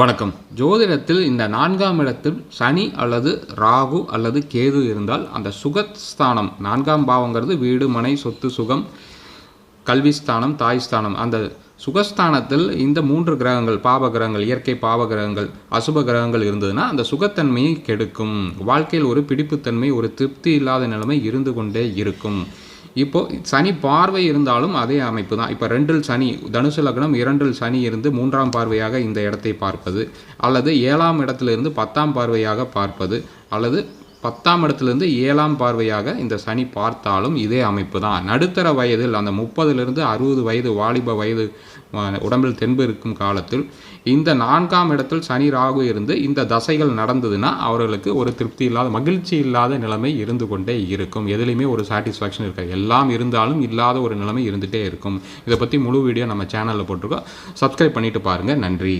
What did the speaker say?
வணக்கம். ஜோதிடத்தில் இந்த நான்காம் இடத்தில் சனி அல்லது ராகு அல்லது கேது இருந்தால் அந்த சுகஸ்தானம் நான்காம் பாவங்கிறது வீடு மனை சொத்து சுகம் கல்விஸ்தானம் தாய்ஸ்தானம் அந்த சுகஸ்தானத்தில் இந்த மூன்று கிரகங்கள் பாவ கிரகங்கள் இயற்கை பாவ கிரகங்கள் அசுப கிரகங்கள் இருந்ததுன்னா அந்த சுகத்தன்மையை கெடுக்கும். வாழ்க்கையில் ஒரு பிடிப்புத்தன்மை ஒரு திருப்தி இல்லாத நிலைமை இருந்து கொண்டே இருக்கும். இப்போ சனி பார்வை இருந்தாலும் அதே அமைப்பு தான் இப்போ ரெண்டில் சனி தனுசு லக்னம் இரண்டில் சனி இருந்து மூன்றாம் பார்வையாக இந்த இடத்தை பார்ப்பது அல்லது ஏழாம் இடத்திலிருந்து பத்தாம் பார்வையாக பார்ப்பது அல்லது பத்தாம் இடத்துலேருந்து ஏழாம் பார்வையாக இந்த சனி பார்த்தாலும் இதே அமைப்பு தான் நடுத்தர வயதில் அந்த முப்பதுலேருந்து அறுபது வயது வாலிப வயது உடம்பில் தென்பு இருக்கும் காலத்தில் இந்த நான்காம் இடத்தில் சனி ராகு இருந்து இந்த தசைகள் நடந்ததுன்னா அவர்களுக்கு ஒரு திருப்தி இல்லாத மகிழ்ச்சி இல்லாத நிலைமை இருந்து கொண்டே இருக்கும். எதுலேயுமே ஒரு சாட்டிஸ்ஃபேக்ஷன் இருக்காது. எல்லாம் இருந்தாலும் இல்லாத ஒரு நிலைமை இருந்துகிட்டே இருக்கும். இதை பற்றி முழு வீடியோ நம்ம சேனலில் போட்டிருக்கோம். சப்ஸ்கிரைப் பண்ணிட்டு பாருங்கள் நன்றி.